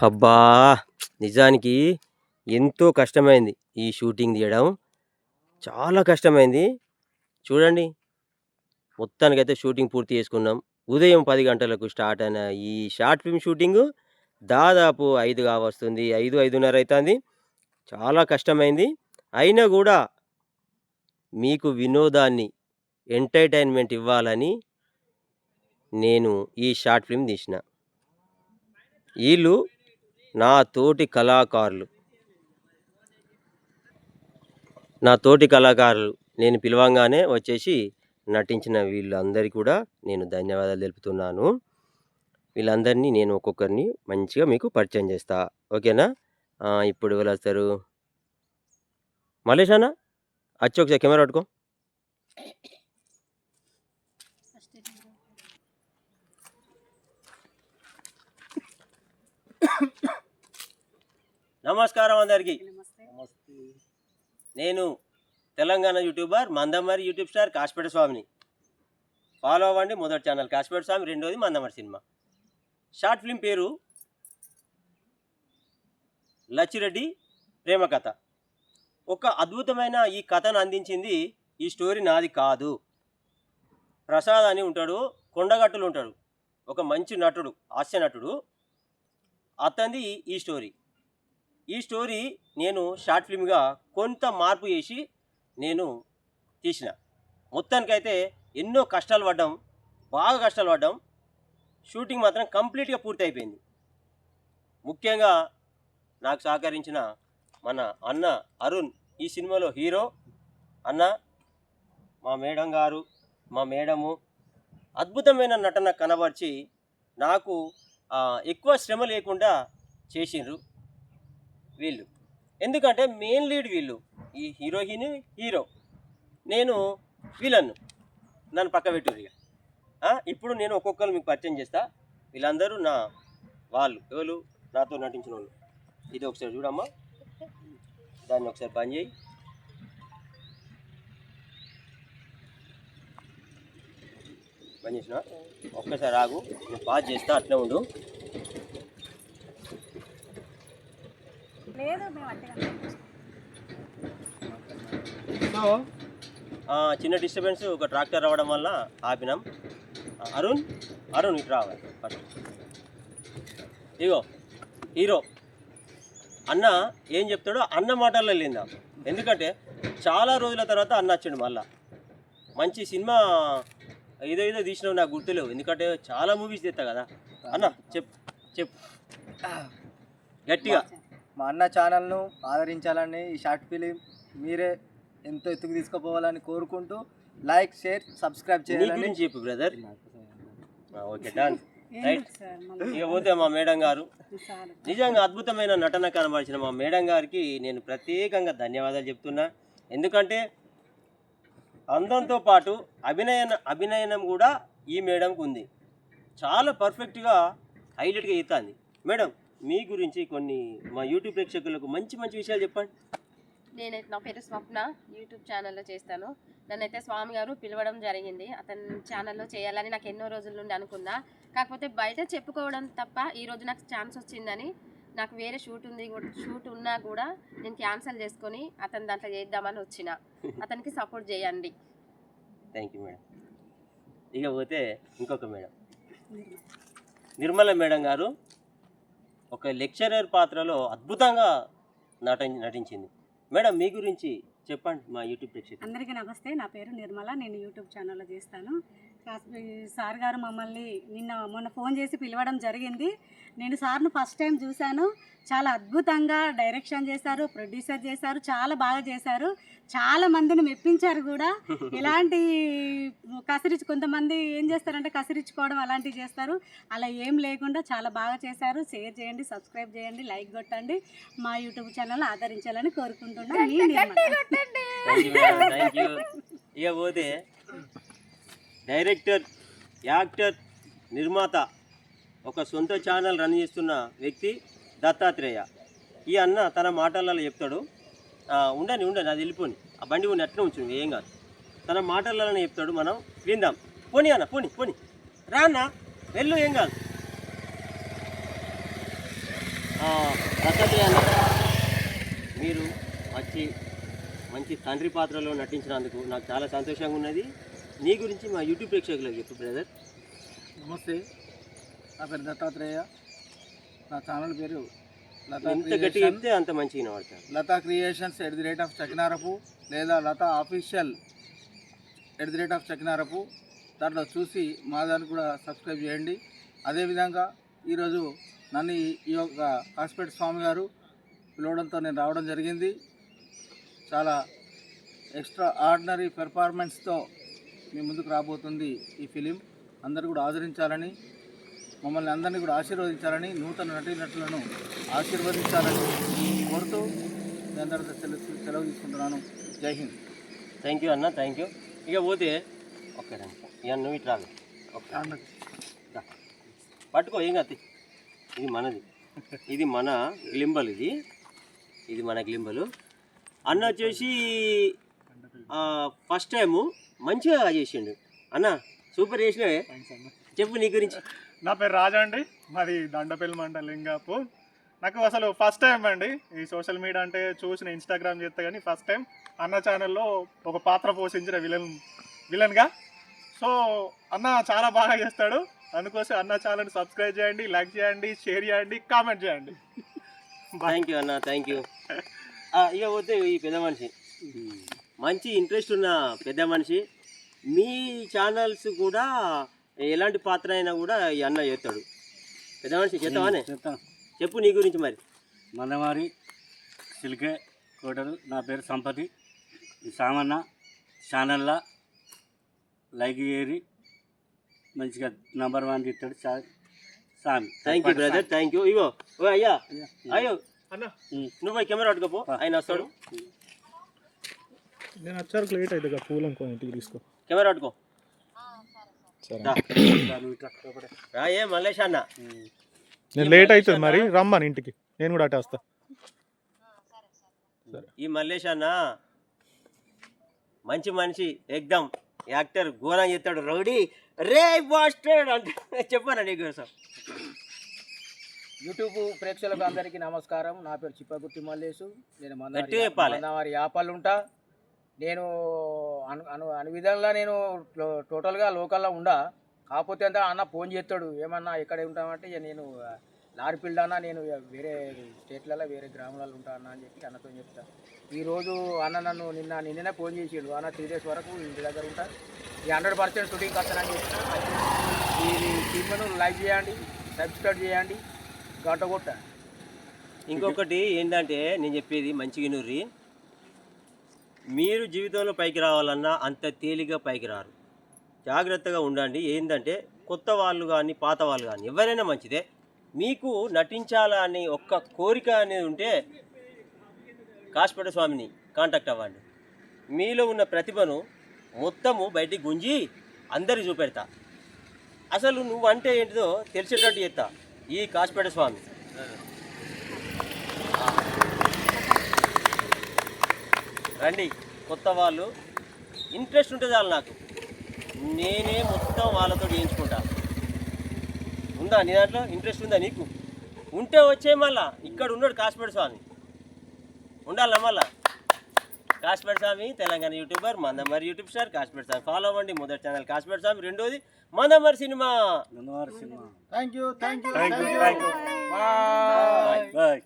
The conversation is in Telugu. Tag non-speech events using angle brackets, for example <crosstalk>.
అబ్బా! నిజానికి ఎంతో కష్టమైంది ఈ షూటింగ్ తీయడం. చాలా కష్టమైంది. చూడండి. మొత్తానికైతే షూటింగ్ పూర్తి చేసుకున్నాం. ఉదయం పది గంటలకు స్టార్ట్ అయిన ఈ షార్ట్ ఫిల్మ్ షూటింగ్ దాదాపు ఐదు కావస్తుంది. ఐదు ఐదున్నర అవుతుంది చాలా కష్టమైంది. అయినా కూడా మీకు వినోదాన్ని, ఎంటర్‌టైన్‌మెంట్ ఇవ్వాలని నేను ఈ షార్ట్ ఫిల్మ్ తీసిన. వీళ్ళు నా తోటి కళాకారులు. నా తోటి కళాకారులు. నేను పిలవంగానే వచ్చేసి నటించిన వీళ్ళందరికీ కూడా నేను ధన్యవాదాలు తెలుపుతున్నాను. వీళ్ళందరినీ నేను ఒక్కొక్కరిని మంచిగా మీకు పరిచయం చేస్తా. ఓకేనా? ఇప్పుడు ఎవరొస్తారు? వస్తారు అన్న అచ్చి ఒకసారి కెమెరా పట్టుకో. నమస్కారం అందరికీ. నేను Telangana YouTuber Mandamarri YouTube star Kasipet స్వామిని. ఫాలో అవ్వండి మొదటి ఛానల్ కాశీపేట స్వామి, రెండోది మందమరి సినిమా. షార్ట్ ఫిల్మ్ పేరు లచ్చిరెడ్డి ప్రేమ కథ. ఒక అద్భుతమైన ఈ కథను అందించింది ఈ స్టోరీ నాది కాదు. ప్రసాద్ అని ఉంటాడు. కొండగట్టులో ఉంటాడు. ఒక మంచి నటుడు, హాస్య నటుడు. అతనిది ఈ స్టోరీ. ఈ స్టోరీ నేను షార్ట్ ఫిల్మ్‌గా కొంత మార్పు చేసి నేను తీసిన. మొత్తానికైతే ఎన్నో కష్టాలు పడ్డాం. బాగా కష్టాలు పడ్డాం. షూటింగ్ మాత్రం కంప్లీట్‌గా పూర్తయిపోయింది. ముఖ్యంగా నాకు సహకరించిన మన అన్న అరుణ్ ఈ సినిమాలో హీరో. అన్న, మా మేడం గారు, మా మేడము అద్భుతమైన నటన కనబరిచి నాకు ఎక్కువ శ్రమ లేకుండా చేసిండ్రు వీళ్ళు. ఎందుకంటే మెయిన్ లీడ్ వీళ్ళు. ఈ హీరోయిన్, హీరో. నేను విలన్. నన్ను పక్క ఆ! ఇప్పుడు నేను ఒక్కొక్కరు మీకు పరిచయం చేస్తా. వీళ్ళందరూ నా వాళ్ళు. ఎవరు నాతో నటించినోళ్ళు. ఇది ఒకసారి చూడమ్మా. దాన్ని ఒకసారి బంద్ చేయి. బంద్ చేసిన ఒక్కసారి ఆగు. నేను పాజ్ చేస్తా అట్లే ఉండు. లేదు సో చిన్న డిస్టర్బెన్స్ ఒక ట్రాక్టర్ రావడం వల్ల ఆపినాం. అరుణ్ అరుణ్ ఇటు రావాలి ఇగో హీరో. అన్న ఏం చెప్తాడో అన్న మాటల్లో వెళ్ళిందా ఎందుకంటే చాలా రోజుల తర్వాత అన్న వచ్చిండు మళ్ళా. మంచి సినిమా ఏదో ఏదో తీసినావు నాకు గుర్తులేవు. ఎందుకంటే చాలా మూవీస్ తీస్తా కదా. అన్న చెప్పు చెప్పు. గట్టిగా. మా అన్న ఛానల్ను ఆదరించాలని ఈ షార్ట్ ఫిలిం మీరే ఎంతో ఎత్తుకు తీసుకుపోవాలని కోరుకుంటూ లైక్ షేర్ సబ్స్క్రైబ్ చేయాలని చెప్పు బ్రదర్? ఓకే డన్ రైట్ ఇక పోతే మా మేడం గారు. నిజంగా అద్భుతమైన నటన కనబరిచిన మా మేడం గారికి నేను ప్రత్యేకంగా ధన్యవాదాలు చెప్తున్నా. ఎందుకంటే అందంతో పాటు అభినయన అభినయనం కూడా ఈ మేడంకు ఉంది. చాలా పర్ఫెక్ట్గా హైలైట్గా ఇస్తుంది మేడం మీ గురించి కొన్ని మా యూట్యూబ్ ప్రేక్షకులకు మంచి మంచి విషయాలు చెప్పండి. నేనైతే నా పేరు స్వప్న యూట్యూబ్ ఛానల్లో చేస్తాను. నన్నైతే స్వామి గారు పిలవడం జరిగింది. అతని ఛానల్లో చేయాలని నాకు ఎన్నో రోజుల నుండి అనుకున్నా. కాకపోతే బయట చెప్పుకోవడం తప్ప ఈ రోజు నాకు ఛాన్స్ వచ్చిందని నాకు వేరే షూట్ ఉంది షూట్ ఉన్నా కూడా నేను క్యాన్సిల్ చేసుకొని అతని దాంట్లో చేద్దామని వచ్చిన. అతనికి సపోర్ట్ చేయండి. Thank you madam. ఇక పోతే ఇంకొక మేడం. నిర్మల మేడం గారు ఒక లెక్చరర్ పాత్రలో అద్భుతంగా నట నటించింది. మేడం మీ గురించి చెప్పండి మా యూట్యూబ్ ప్రేక్షకులు. అందరికీ నమస్తే. నా పేరు నిర్మల. నేను యూట్యూబ్ ఛానల్లో చేస్తాను. సార్ గారు మమ్మల్ని నిన్న మొన్న ఫోన్ చేసి పిలవడం జరిగింది. నేను సార్ను ఫస్ట్ టైం చూశాను. చాలా అద్భుతంగా డైరెక్షన్ చేశారు ప్రొడ్యూసర్ చేశారు చాలా బాగా చేశారు. చాలా మందిని మెప్పించారు కూడా. ఇలాంటి కసిరిచ్చు కొంతమంది ఏం చేస్తారంటే కసిరించుకోవడం అలాంటివి చేస్తారు. అలా ఏం లేకుండా చాలా బాగా చేశారు. షేర్ చేయండి సబ్స్క్రైబ్ చేయండి లైక్ కొట్టండి. మా యూట్యూబ్ ఛానల్ ఆదరించాలని కోరుకుంటున్నాను ఇక పోతే డైరెక్టర్ యాక్టర్ నిర్మాత ఒక సొంత ఛానల్ రన్ చేస్తున్న వ్యక్తి దత్తాత్రేయ. ఈ అన్న తన మాటలలో చెప్తాడు ఉండని ఉండని అది వెళ్ళిపోని ఆ బండి ఉండి అట్నే ఉంచు ఏం కాదు. తన మాటలలోనే చెప్తాడు మనం విందాం. పోనీ అన్న పోనీ పోనీ. రా అన్న వెళ్ళు ఏం కాదు. దత్తాత్రేయ అన్న మీరు వచ్చి మంచి తండ్రి పాత్రలో నటించినందుకు నాకు చాలా సంతోషంగా ఉన్నది. నీ గురించి మా యూట్యూబ్ ప్రేక్షకులకు చెప్పు బ్రదర్ నమస్తే. నా పేరు దత్తాత్రేయ. నా ఛానల్ పేరు లతా ఎంత గట్టిగా క్రియేషన్ చెప్తే అంత మంచిగా వినబడతారు. Latha creations at the rate of Chakinarapu లేదా Latha official at the rate of Chakinarapu దాంట్లో చూసి మా దాన్ని కూడా సబ్స్క్రైబ్ చేయండి. అదేవిధంగా ఈరోజు నన్ను ఈ- ఈ యొక్క హాస్పిటల్ స్వామి గారు పిలవడంతో నేను రావడం జరిగింది. చాలా ఎక్స్ట్రా ఆర్డినరీ పెర్ఫార్మెన్స్తో మీ ముందుకు రాబోతుంది ఈ ఫిలిం. అందరూ కూడా ఆదరించాలని మమ్మల్ని అందరినీ కూడా ఆశీర్వదించాలని నూతన నటీనటులను ఆశీర్వదించాలని కోరుతూ మీ అందరితో సెలవు సెలవు తీసుకుంటున్నాను. జై హింద్. థ్యాంక్ యూ అన్న థ్యాంక్ యూ. ఇక పోతే ఒక్క ఇక నువ్వు ఇట్లా. పట్టుకో ఏం కాదు ఇది మనది. ఇది మన గ్లింబల్ ఇది. ఇది మన గ్లింబలు అన్న వచ్చేసి ఫస్ట్ టైము మంచిగా చేసిండు. అన్న సూపర్ చేసినవే. చెప్పు నీ గురించి. నా పేరు రాజా అండి. మాది దండపల్లి మండలం లింగాపూర్. నాకు అసలు ఫస్ట్ టైం అండి. ఈ సోషల్ మీడియా అంటే చూసిన ఇన్స్టాగ్రామ్ చేస్తే కానీ ఫస్ట్ టైం అన్న ఛానల్లో ఒక పాత్ర పోషించిన విలన్ విలన్గా సో అన్న చాలా బాగా చేస్తాడు. అందుకోసం అన్న ఛానల్ సబ్స్క్రైబ్ చేయండి లైక్ చేయండి షేర్ చేయండి కామెంట్ చేయండి. థ్యాంక్ యూ అన్న థ్యాంక్ యూ <laughs> ఇక పోతే ఈ పెద్ద మనిషి. మంచి ఇంట్రెస్ట్ ఉన్న పెద్ద మనిషి. మీ ఛానల్స్ కూడా ఎలాంటి పాత్ర అయినా కూడా ఈ అన్న చేస్తాడు. పెద్ద మనిషి చేస్తావానే? చెప్పు నీ గురించి మరి. మందమారి సిల్కే కోటరు నా పేరు సంపతి. ఈ సామన్న ఛానల్లో లైక్ చేయరి మంచిగా నంబర్ వన్ ఇస్తాడు సామి. Thank you brother thank you ఇగో ఓ అయ్యా. అయ్యో. అన్న. నువ్వు కెమెరా పట్టుకోపో. ఆయన వస్తాడు. నేను వచ్చారు లేట్ అవుతుంది పూలు అనుకో ఇంటికి తీసుకో. కెమెరా పట్టుకో. రా ఏ మల్లేష్ అన్న. నేను లేట్ అవుతుంది మరి రమ్మని ఇంటికి. నేను కూడా అటే వస్తా. ఈ మల్లేష్ అన్న మంచి మనిషి ఎగ్దమ్ యాక్టర్ ఘోరం చేస్తాడు రౌడీ రే బాస్టర్డ్ అంటే చెప్పాను నీ కోసం యూట్యూబ్ ప్రేక్షకులకు అందరికీ నమస్కారం. నా పేరు చిప్పగుర్తి మల్లేసు నేను. మందవారి యాపల్ ఉంటా నేను అను అను అను విధంగా నేను టోటల్గా లోకల్లో ఉండా. కాకపోతే అంతా అన్న ఫోన్ చేస్తాడు ఏమన్నా ఎక్కడ ఉంటామంటే నేను లారీ ఫీల్డ్ అన్న నేను వేరే స్టేట్లలో వేరే గ్రామాలలో ఉంటా అన్న అని చెప్పి అన్నతో చెప్తా. ఈరోజు అన్న నన్ను నిన్న నిన్ననే ఫోన్ చేసిండు. అన్న త్రీ డేస్ వరకు ఇంటి దగ్గర ఉంటా. ఈ హండ్రెడ్ పర్సెంట్ షూటింగ్ వస్తానని చెప్తాను ఈ సినిమాను లైక్ చేయండి సబ్స్క్రైబ్ చేయండి గంట కొట్ట. ఇంకొకటి ఏంటంటే నేను చెప్పేది మంచిగా నూరి మీరు జీవితంలో పైకి రావాలన్నా అంత తేలిగ్గా పైకి రారు. జాగ్రత్తగా ఉండండి. ఏంటంటే కొత్త వాళ్ళు కానీ పాత వాళ్ళు కానీ ఎవరైనా మంచిదే. మీకు నటించాలని ఒక్క కోరిక అనేది ఉంటే కాశపేట స్వామిని కాంటాక్ట్ అవ్వండి. మీలో ఉన్న ప్రతిభను మొత్తము బయటికి గుంజి అందరికి చూపెడతా. అసలు నువ్వు అంటే ఏంటిదో తెలిసేటట్టు చేస్తా. ఈ కాశపేట స్వామి. రండి. కొత్త వాళ్ళు. ఇంట్రెస్ట్ ఉంటుంది చాలు నాకు. నేనే మొత్తం వాళ్ళతో చేయించుకుంటా. ఉందా నీ దాంట్లో? ఇంట్రెస్ట్ ఉందా నీకు? ఉంటే వచ్చే మళ్ళా. ఇక్కడ ఉన్నాడు కాశ్మీర్ స్వామి. ఉండాలా మళ్ళా? Kashmir Swami Telangana YouTuber Mandamarri YouTube star Kashmir Swami. Follow అవ్వండి. మొదటి ఛానల్ కాశ్మీర్ స్వామి. రెండోది Mandamarri cinema. Mandamarri cinema. Thank you thank you thank you thank you bye bye